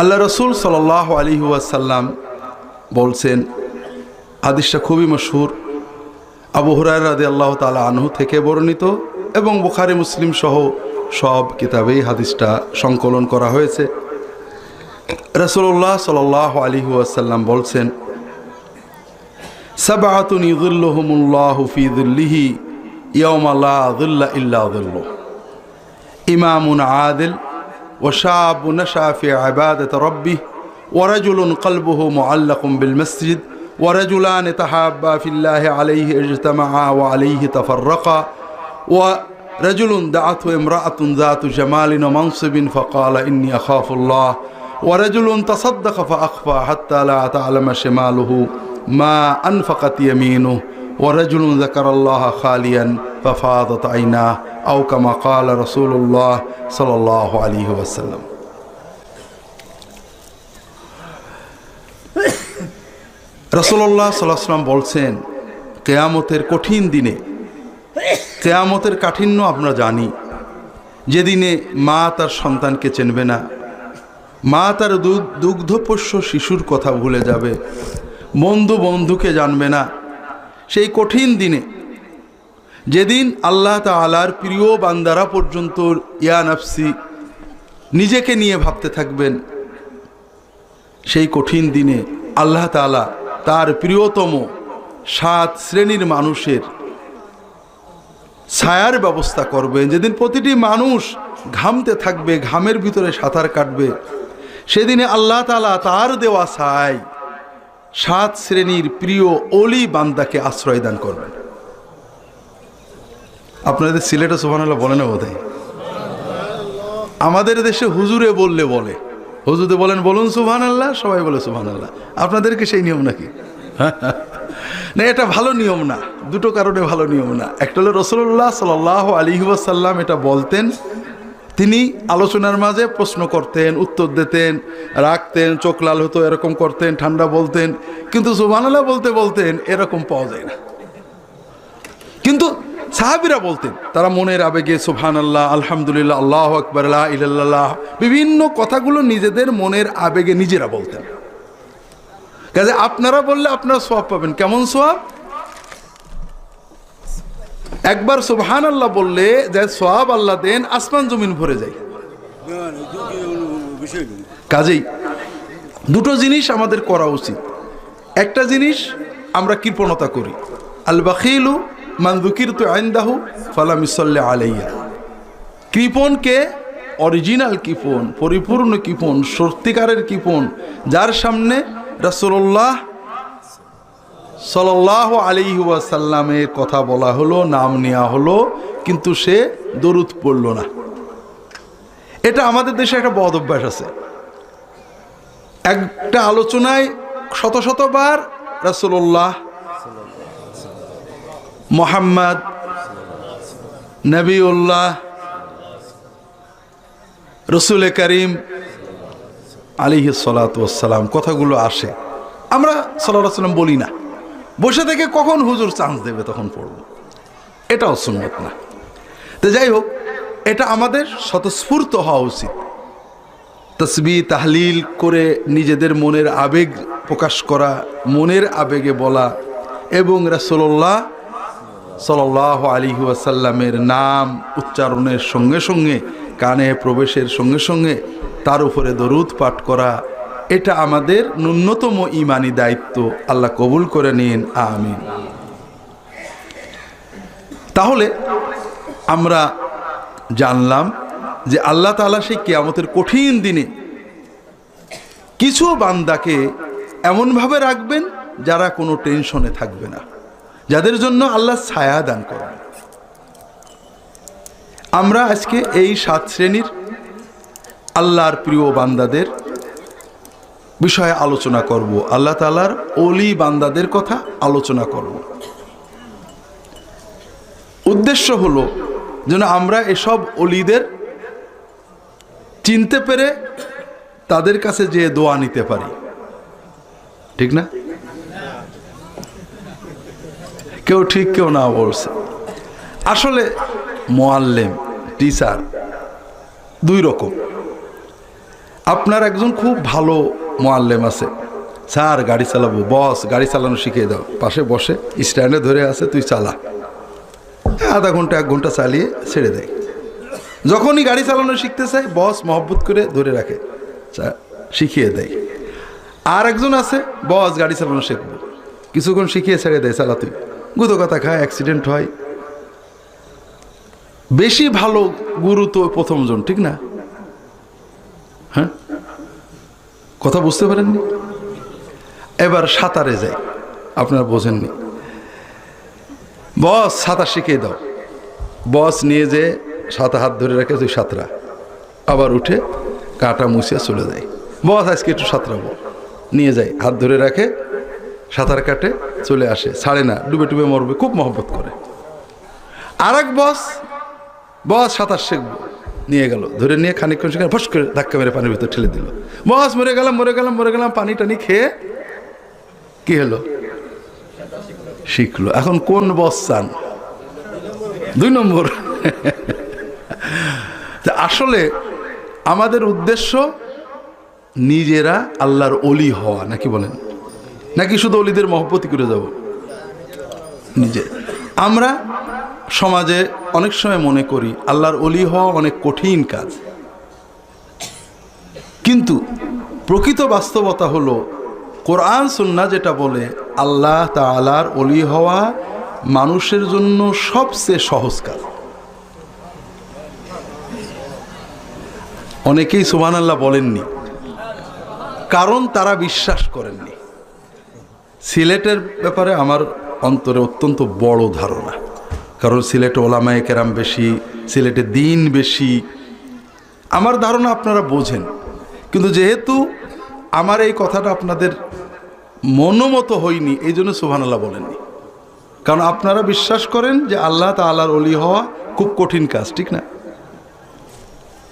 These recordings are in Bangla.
আল্লাহ রসুল সাল আলী ওয়াসাল্লাম বলছেন, হাদিসটা খুবই মশহুর। আবু হুরায় রাদি আল্লাহ তালা আনহু থেকে বর্ণিত এবং বুখারি, মুসলিম সহ সব কিতাবেই হাদিসটা সংকলন করা হয়েছে। রসুল্লাহ সাল আলী ওয়াসাল্লাম বলছেন সাবাতুন ইদুল্লহমুল্লাহ ফিদুল্লিহি ইয়ম আল্লাহ আদুল্লাহ ইল্লা আদুল্লাহ ইমামুন আদিল وشاب نشأ في عبادة ربه ورجل قلبه معلق بالمسجد ورجلان تحابا في الله عليه اجتمعا وعليه تفرقا ورجل دعته امرأة ذات جمال ومنصب فقال إني أخاف الله ورجل تصدق فأخفى حتى لا تعلم شماله ما أنفقت يمينه. ওরাজুল জাকারাল্লাহ খালিয়ান ফাফাদত আইনা আউকামা কাল রসুল্লাহ সাল আলী ওয়াসাল্লাম রসুল্লাহ সাল্লাহাম বলছেন, কেয়ামতের কঠিন দিনে, কেয়ামতের কাঠিন্য আমরা জানি। যেদিনে মা তার সন্তানকে চেনবে না, মা তার দুগ্ধপোষ্য শিশুর কথা ভুলে যাবে, বন্ধু বন্ধুকে জানবে না সেই কঠিন দিনে। যেদিন আল্লাহ তালার প্রিয় বান্দারা পর্যন্ত ইয়া নফসি, নিজেকে নিয়ে ভাবতে থাকবেন। সেই কঠিন দিনে আল্লাহ তালা তার প্রিয়তম সাত শ্রেণির মানুষের ছায়ার ব্যবস্থা করবেন। যেদিন প্রতিটি মানুষ ঘামতে থাকবে, ঘামের ভিতরে সাঁতার কাটবে, সেদিনে আল্লাহ তালা তার দেওয়া ছায় সাত শ্রেণির প্রিয় অলি বান্দাকে আশ্রয় দান করবেন। আপনাদের সিলেটে সুবহানাল্লাহ বলে না বোধহয়? আমাদের দেশে হুজুরে বললে বলে। হুজুরে বলেন, বলুন সুবহান আল্লাহ সবাই বলে সুবহান আল্লাহ আপনাদেরকে সেই নিয়ম নাকি? না, এটা ভালো নিয়ম না। দুটো কারণে ভালো নিয়ম না। একটা হলো রসুল্লাহ সাল আলী ওয়াসাল্লাম এটা বলতেন তিনি আলোচনার মাঝে প্রশ্ন করতেন, উত্তর দিতেন, রাখতেন, চোখ লাল হতো, এরকম করতেন, ঠান্ডা বলতেন। কিন্তু সুবহানাল্লাহ বলতে বলতেন, এরকম পাওয়া যায় না। কিন্তু সাহাবিরা বলতেন, তারা মনের আবেগে সুবহান আল্লাহ আলহামদুলিল্লাহ, আল্লাহ আকবর ইল্লাহ বিভিন্ন কথাগুলো নিজেদের মনের আবেগে নিজেরা বলতেন। কাজে আপনারা বললে আপনারা সোয়াব পাবেন। কেমন সোয়াব একবার সুবহান আল্লাহ বললে যে সোয়াব আল্লাহ দেন, আসমান জমিন ভরে যায়। কাজেই দুটো জিনিস আমাদের করা উচিত। একটা জিনিস আমরা কৃপণতা করি। আল বাখিলু মানদুকির তো আইন্দাহু ফালাম ইসল্লে আলাইয়া কৃপণকে অরিজিনাল কৃপণ, পরিপূর্ণ কৃপণ, সত্যিকারের কৃপণ, যার সামনে রাসুল্লাহ সাল্লাহ আলী ওয়াসাল্লামের কথা বলা হলো, নাম নেওয়া হলো, কিন্তু সে দরুদ পড়ল না। এটা আমাদের দেশে একটা বদ অভ্যাস আছে। একটা আলোচনায় শত শতবার রাসুল্লাহ মোহাম্মদ নবীউল্লাহ রসুল করিম আলিহি সালাতাম কথাগুলো আসে। আমরা সাল্লাহ সাল্লাম বলি না। বসে থেকে কখন হুজুর চান্স দেবে তখন পড়ব? এটাও সুন্নত না। তো যাই হোক, এটা আমাদের স্বতঃস্ফূর্ত হওয়া উচিত। তসবি তাহলিল করে নিজেদের মনের আবেগ প্রকাশ করা, মনের আবেগে বলা এবং রাসোল্লাহ সাল আলী ওয়াসাল্লামের নাম উচ্চারণের সঙ্গে সঙ্গে, কানে প্রবেশের সঙ্গে সঙ্গে তার উপরে দরুদ পাঠ করা এটা আমাদের ন্যূনতম ইমানি দায়িত্ব। আল্লাহ কবুল করে নিন, আমিন। তাহলে আমরা জানলাম যে আল্লাহ তালা সেই কেয়ামতের কঠিন দিনে কিছু বান্দাকে এমনভাবে রাখবেন যারা কোনো টেনশনে থাকবে না, যাদের জন্য আল্লাহ ছায়া দান করবেন। আমরা আজকে এই সাত শ্রেণির আল্লাহর প্রিয় বান্দাদের বিষয়ে আলোচনা করব। আল্লাহ তালার অলি বান্দাদের কথা আলোচনা করব। উদ্দেশ্য হলো যেন আমরা এসব অলিদের চিনতে পেরে তাদের কাছে যে দোয়া নিতে পারি। ঠিক না? কেউ ঠিক, কেউ না বলছে। আসলে মোয়াল্লেম, টিচার দুই রকম। আপনার একজন খুব ভালো মোয়াল্লেম আছে। স্যার, গাড়ি চালাবো। বস, গাড়ি চালানো শিখিয়ে দাও। পাশে বসে, স্ট্যান্ডে ধরে আছে, তুই চালা। আধা ঘণ্টা, এক ঘণ্টা চালিয়ে ছেড়ে দেয় যখনই গাড়ি চালানো শিখতে চায় বস মহব্বত করে ধরে রাখে। শিখিয়ে দেয় আর একজন আছে, বস গাড়ি চালানো শিখব। কিছুক্ষণ শিখিয়ে ছেড়ে দেয় চালা তুই। গুতো কথা খায় অ্যাক্সিডেন্ট হয়। বেশি ভালো গুরু তো প্রথমজন, ঠিক না? হ্যাঁ? কথা বুঝতে পারেননি? এবার সাঁতারে যাই। আপনারা বোঝেননি। বস, সাঁতার শিখিয়ে দাও। বস নিয়ে যে সাঁতার হাত ধরে রাখে তুই সাঁতরা। আবার উঠে কাটা মুছিয়ে চলে যায় বস, আজকে একটু সাঁতরাবো। নিয়ে যায় হাত ধরে রাখে, সাঁতার কাটে, চলে আসে। ছাড়ে না, ডুবে ডুবে মরবে, খুব মহব্বত করে। আর এক বস বস, সাঁতার শিখব। নিয়ে গেল। ধরে নিয়ে খানিকক্ষণ সেখানে ফস করে ধাক্কা মেরে পানির ভিতর ঠেলে দিল। বস মরে গেলাম মরে গেলাম মরে গেলাম, পানি টানি খেয়ে কি হলো? শিখলো। এখন কোন বস চান? দুই নম্বর। আসলে আমাদের উদ্দেশ্য নিজেরা আল্লাহর অলি হওয়া, নাকি বলেন? নাকি শুধু অলিদের মহব্বতি করে যাব? নিজে। আমরা সমাজে অনেক সময় মনে করি, আল্লাহর অলি হওয়া অনেক কঠিন কাজ। কিন্তু প্রকৃত বাস্তবতা হলো, কোরআন সুন্না যেটা বলে, আল্লাহ তা তালার অলি হওয়া মানুষের জন্য সবচেয়ে সহজ কাজ। অনেকেই সুবহান আল্লাহ বলেননি, কারণ তারা বিশ্বাস করেননি। সিলেটের ব্যাপারে আমার অন্তরে অত্যন্ত বড় ধারণা। কারণ সিলেটে ওলামায়ে কেরাম বেশি, সিলেটে দিন বেশি। আমার ধারণা আপনারা বোঝেন। কিন্তু যেহেতু আমার এই কথাটা আপনাদের মনোমতো হয়নি এই জন্য সুবহানাল্লাহ বলেননি। কারণ আপনারা বিশ্বাস করেন যে আল্লাহ তাআলার অলি হওয়া খুব কঠিন কাজ, ঠিক না?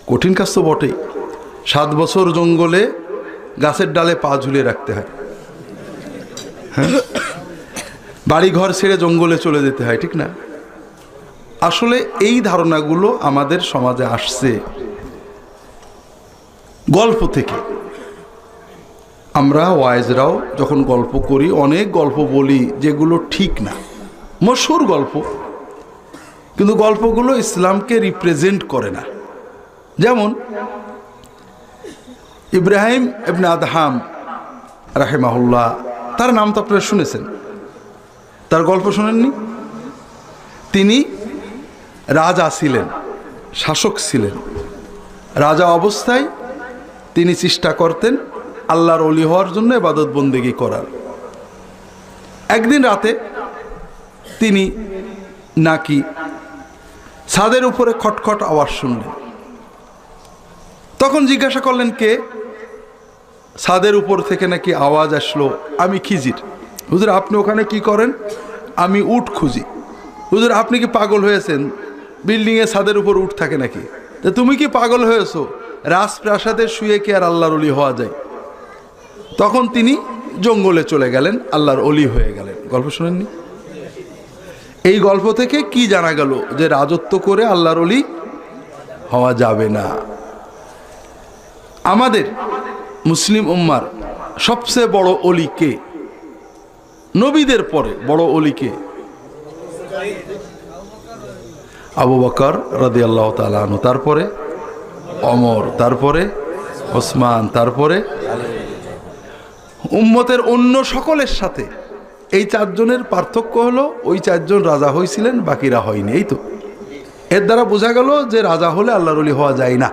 কঠিন কাজ তো বটেই। সাত বছর জঙ্গলে গাছের ডালে পা ঝুলিয়ে রাখতে হয়। হ্যাঁ? বাড়ি ঘর ছেড়ে জঙ্গলে চলে যেতে হয়, ঠিক না? আসলে এই ধারণাগুলো আমাদের সমাজে আসছে। গল্প থেকে। আমরা ওয়াইজরাও যখন গল্প করি, অনেক গল্প বলি যেগুলো ঠিক না। মশুর গল্প। কিন্তু গল্পগুলো ইসলামকে রিপ্রেজেন্ট করে না। যেমন ইব্রাহিম ইবনে আদহাম রাহেমাহুল্লাহ, তার নাম তো আপনারা শুনেছেন। তার গল্প শোনেননি? তিনি রাজা ছিলেন, শাসক ছিলেন। রাজা অবস্থায় তিনি চেষ্টা করতেন আল্লাহর অলি হওয়ার জন্য এবাদত বন্দেগি করার। একদিন রাতে তিনি নাকি ছাদের উপরে খটখট আওয়াজ শুনলেন। তখন জিজ্ঞাসা করলেন, কে? ছাদের উপর থেকে নাকি আওয়াজ আসলো, আমি খিজির। হুজুর, আপনি ওখানে কি করেন? আমি উঠ খুঁজি। হুজুর, আপনি কি পাগল হয়েছেন? বিল্ডিংয়ে ছাদের উপর উঠ থাকে নাকি? তা তুমি কি পাগল হয়েছো? রাজপ্রাসাদে শুয়ে কি আর আল্লাহর অলি হওয়া যায়? তখন তিনি জঙ্গলে চলে গেলেন, আল্লাহর অলি হয়ে গেলেন। গল্প শোনেননি? এই গল্প থেকে কি জানা গেল যে রাজত্ব করে আল্লাহর অলি হওয়া যাবে না? আমাদের মুসলিম উম্মার সবচেয়ে বড় অলি কে? নবীদের পরে বড় অলি কে? আবু বকর রাদি আল্লাহ তালু তারপরে অমর, তারপরে ওসমান, তারপরে উম্মতের অন্য সকলের সাথে। এই চারজনের পার্থক্য হলো, ওই চারজন রাজা হয়েছিলেন বাকিরা হয়নি, এই তো। এর দ্বারা বোঝা গেল যে রাজা হলে আল্লাহর অলি হওয়া যায় না।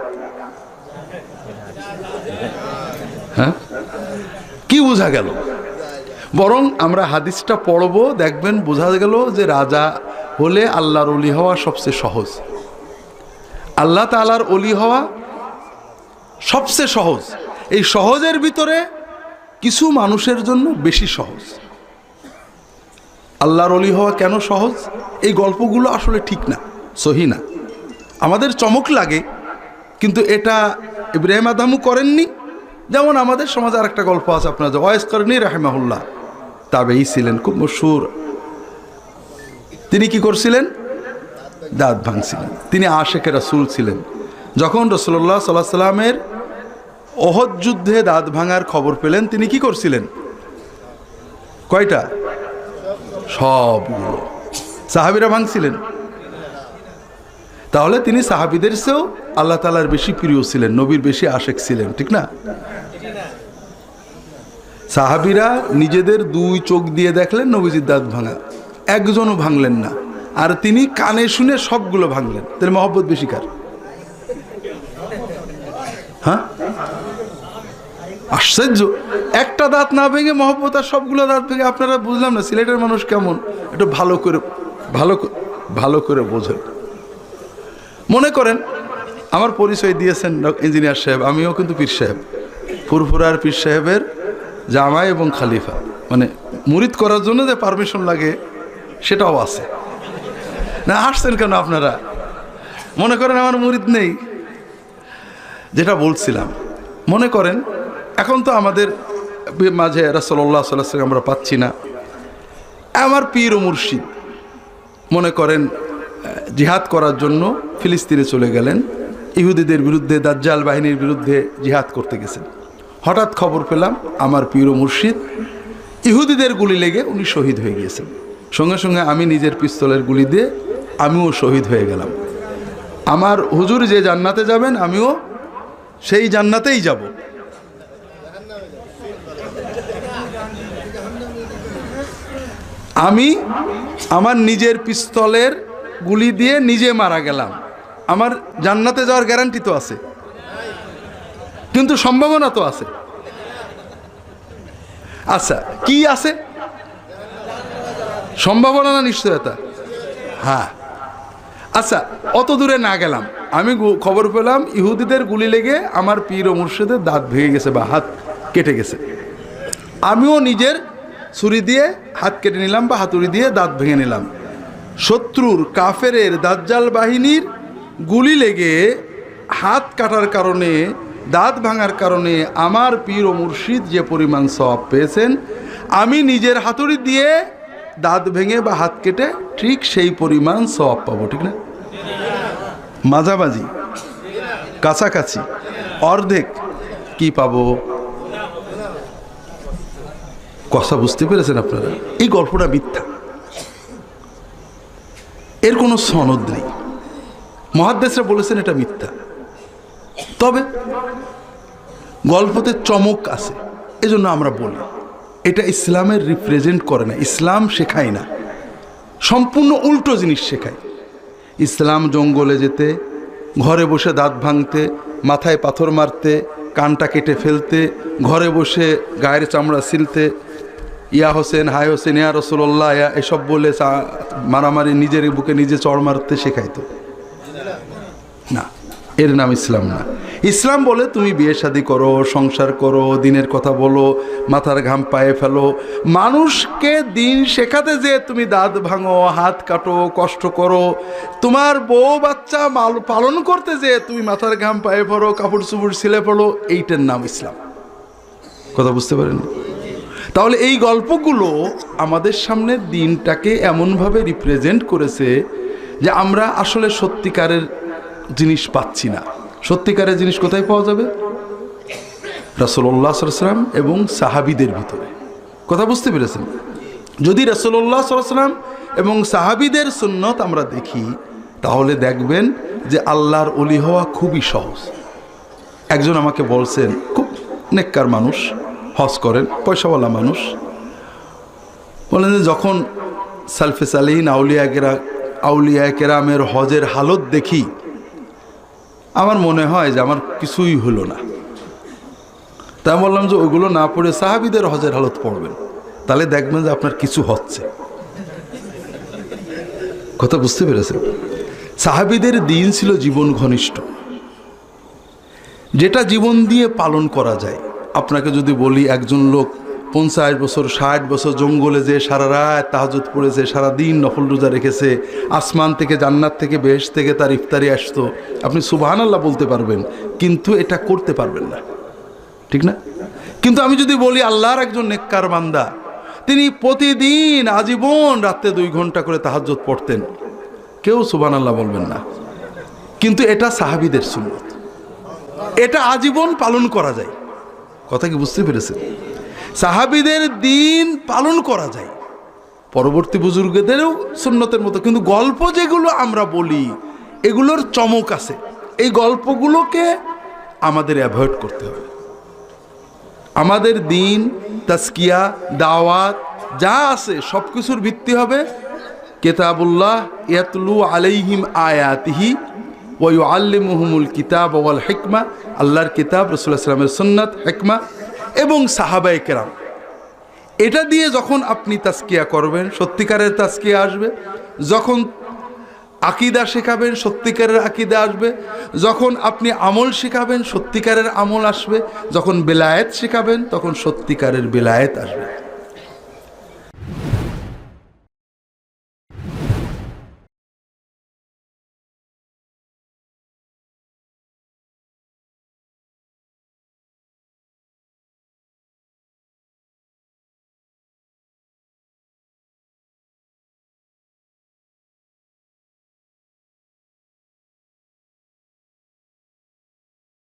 হ্যাঁ? কি বোঝা গেল? বরং আমরা হাদিসটা পড়ব, দেখবেন বোঝা গেল যে রাজা হলে আল্লাহর অলি হওয়া সবচেয়ে সহজ। আল্লাহ তালার অলি হওয়া সবচেয়ে সহজ। এই সহজের ভিতরে কিছু মানুষের জন্য বেশি সহজ। আল্লাহর অলি হওয়া কেন সহজ? এই গল্পগুলো আসলে ঠিক না, সহি না। আমাদের চমক লাগে, কিন্তু এটা ইব্রাহিম আদামু করেননি। যেমন আমাদের সমাজে আরেকটা গল্প আছে আপনার যে ওয়েস করেনি রাহেমাহুল্লাহ। তাবেই ছিলেন খুব মশুর তিনি কি করছিলেন? দাঁত ভাঙছিলেন। তিনি আশেখে রাসুল ছিলেন। যখন রসল্লাহ সাল্লাহ সাল্লামের যুদ্ধে দাঁত ভাঙার খবর পেলেন, তিনি কি করছিলেন? কয়টা? সবগুলো। সাহাবিরা ভাঙছিলেন। তাহলে তিনি সাহাবিদের চেয়েও আল্লাহ তালার বেশি প্রিয় ছিলেন, নবীর বেশি আশেক ছিলেন, ঠিক না? সাহাবিরা নিজেদের দুই চোখ দিয়ে দেখলেন নবীজির দাঁত ভাঙা। একজনও ভাঙলেন না। আর তিনি কানে শুনে সবগুলো ভাঙলেন। তাহলে মহব্বত বেশি কার? হ্যাঁ? আশ্চর্য। একটা দাঁত না ভেঙে মহব্বত আর সবগুলো দাঁত ভেঙে আপনারা বুঝলাম না, সিলেটের মানুষ কেমন? একটু ভালো করে ভালো ভালো করে বোঝেন। মনে করেন, আমার পরিচয় দিয়েছেন ইঞ্জিনিয়ার সাহেব, আমিও কিন্তু পীর সাহেব। ফুরফুরার পীর সাহেবের জামাই এবং খালিফা। মানে মুরিদ করার জন্য যে পারমিশন লাগে সেটাও আছে। না আসছেন কেন আপনারা? মনে করেন আমার মুরিদ নেই। যেটা বলছিলাম, মনে করেন, এখন তো আমাদের মাঝে রাসল্লাহ সাল্লাহ আমরা পাচ্ছি না। আমার পীর ও মুর্শিদ মনে করেন জিহাদ করার জন্য ফিলিস্তিনে চলে গেলেন। ইহুদিদের বিরুদ্ধে, দাজ্জাল বাহিনীর বিরুদ্ধে জিহাদ করতে গেছেন। হঠাৎ খবর পেলাম, আমার পীর ও মুর্শিদ ইহুদিদের গুলি লেগে উনি শহীদ হয়ে গিয়েছেন। সঙ্গে সঙ্গে আমি নিজের পিস্তলের গুলি দিয়ে আমিও শহীদ হয়ে গেলাম। আমার হুজুর যে জান্নাতে যাবেন, আমিও সেই জান্নাতেই যাব। আমি আমার নিজের পিস্তলের গুলি দিয়ে নিজে মারা গেলাম। আমার জান্নাতে যাওয়ার গ্যারান্টি তো আছে। কিন্তু সম্ভাবনা তো আছে। আচ্ছা কি আছে? সম্ভাবনা না নিশ্চয়তা? হ্যাঁ। আচ্ছা অত দূরে না গেলাম। আমি খবর পেলাম ইহুদিদের গুলি লেগে আমার পীর ও মুর্শিদের দাঁত ভেঙে গেছে বা হাত কেটে গেছে। আমিও নিজের ছুরি দিয়ে হাত কেটে নিলাম বা হাতুড়ি দিয়ে দাঁত ভেঙে নিলাম। শত্রুর কাফেরের দাজ্জাল বাহিনীর গুলি লেগে হাত কাটার কারণে দাঁত ভাঙার কারণে আমার পীর ও মুর্শিদ যে পরিমাণ সব পেয়েছেন আমি নিজের হাতুড়ি দিয়ে দাঁত ভেঙে বা হাত কেটে ঠিক সেই পরিমাণ সব পাবো, ঠিক না? মাঝামাঝি, কাছাকাছি, অর্ধেক কি পাবো? কথা বুঝতে পেরেছেন আপনারা? এই গল্পটা মিথ্যা। এর কোনো সনদ নেই। মহাদ্দেশরা বলেছেন এটা মিথ্যা। তবে গল্পতে চমক আছে, এজন্য আমরা বলি। এটা ইসলামের রিপ্রেজেন্ট করে না, ইসলাম শেখায় না। সম্পূর্ণ উল্টো জিনিস শেখায়। ইসলাম জঙ্গলে যেতে, ঘরে বসে দাঁত ভাঙতে, মাথায় পাথর মারতে, কানটা কেটে ফেলতে, ঘরে বসে গায়ের চামড়া ছিলতে, ইয়া হোসেন হাই হোসেন, ইয়া রসুল্লাহ ইয়া এসব বলে মারামারি নিজের বুকে নিজে চড় মারতে শেখাইতো। না। এর নাম ইসলাম না। ইসলাম বলে তুমি বিয়ে শাদি করো, সংসার করো, দিনের কথা বলো, মাথার ঘাম পায়ে ফেলো। মানুষকে দিন শেখাতে যে তুমি দাঁত ভাঙো, হাত কাটো, কষ্ট করো। তোমার বউ বাচ্চা মাল- পালন করতে যে তুমি মাথার ঘাম পায়ে পড়ো, কাপড় চুপড় ছিলে পড়ো, এইটার নাম ইসলাম। কথা বুঝতে পারেন? তাহলে এই গল্পগুলো আমাদের সামনে দিনটাকে এমনভাবে রিপ্রেজেন্ট করেছে যে আমরা আসলে সত্যিকারের জিনিস পাচ্ছি না। সত্যিকারের জিনিস কোথায় পাওয়া যাবে? রাসোল্লা সাল্লাম এবং সাহাবিদের ভিতরে। কথা বুঝতে পেরেছেন? যদি রাসোল্লাহ সাল্লাম এবং সাহাবিদের সুন্নত আমরা দেখি, তাহলে দেখবেন যে আল্লাহর অলি হওয়া খুবই সহজ। একজন আমাকে বলছেন, খুব নেককার মানুষ, হজ করেন, পয়সাওয়ালা মানুষ। বলেন যে, যখন সালফে সালিন আউলিয়া কেরা আউলিয়া কেরামের হজের হালত দেখি আমার মনে হয় যে আমার কিছুই হলো না। তাই আমি বললাম যে ওগুলো না পড়ে সাহাবিদের হজের হালত পড়বেন। তাহলে দেখবেন যে আপনার কিছু হচ্ছে। কথা বুঝতে পেরেছেন? সাহাবিদের দিন ছিল জীবন ঘনিষ্ঠ। যেটা জীবন দিয়ে পালন করা যায়। আপনাকে যদি বলি একজন লোক পঞ্চাশ বছর, ষাট বছর জঙ্গলে যে সারা রাত তাহাজত পড়েছে, সারা দিন নফল রোজা রেখেছে, আসমান থেকে, জান্নাত থেকে, বেশ থেকে তার ইফতারি আসতো। আপনি সুবাহান আল্লাহ বলতে পারবেন, কিন্তু এটা করতে পারবেন না। ঠিক না? কিন্তু আমি যদি বলি, আল্লাহর একজন নেককার বান্দা, তিনি প্রতিদিন আজীবন রাত্রে দুই ঘণ্টা করে তাহাজ্জত পড়তেন। কেউ সুবান আল্লাহ বলবেন না। কিন্তু এটা সাহাবিদের সুন্নত। এটা আজীবন পালন করা যায়। কথা কি বুঝতে পেরেছেন? সাহাবিদের দিন পালন করা যায়। পরবর্তী বুজুর্গদেরও সুন্নতের মতো। কিন্তু গল্প যেগুলো আমরা বলি, এগুলোর চমক আছে। এই গল্পগুলোকে আমাদের অ্যাভয়েড করতে হবে। আমাদের দিন তাস্কিয়া দাওয়াত, যা আছে সব কিছুর ভিত্তি হবে কেতাবুল্লাহ ইয়াতলু আলাইহিম আয়াতিহি ওয়ু আল্লিমুহুমুল কিতাব ওয়াল হেকমা, আল্লাহর কিতাব রসুল্লাহ সাল্লামের সুন্নাত, হেকমা এবং সাহাবায় কেরাম। এটা দিয়ে যখন আপনি তাস্কিয়া করবেন, সত্যিকারের তাস্কিয়া আসবে। যখন আকিদা শেখাবেন, সত্যিকারের আকিদা আসবে। যখন আপনি আমল শেখাবেন, সত্যিকারের আমল আসবে। যখন বেলায়েত শেখাবেন, তখন সত্যিকারের বেলায়েত আসবে।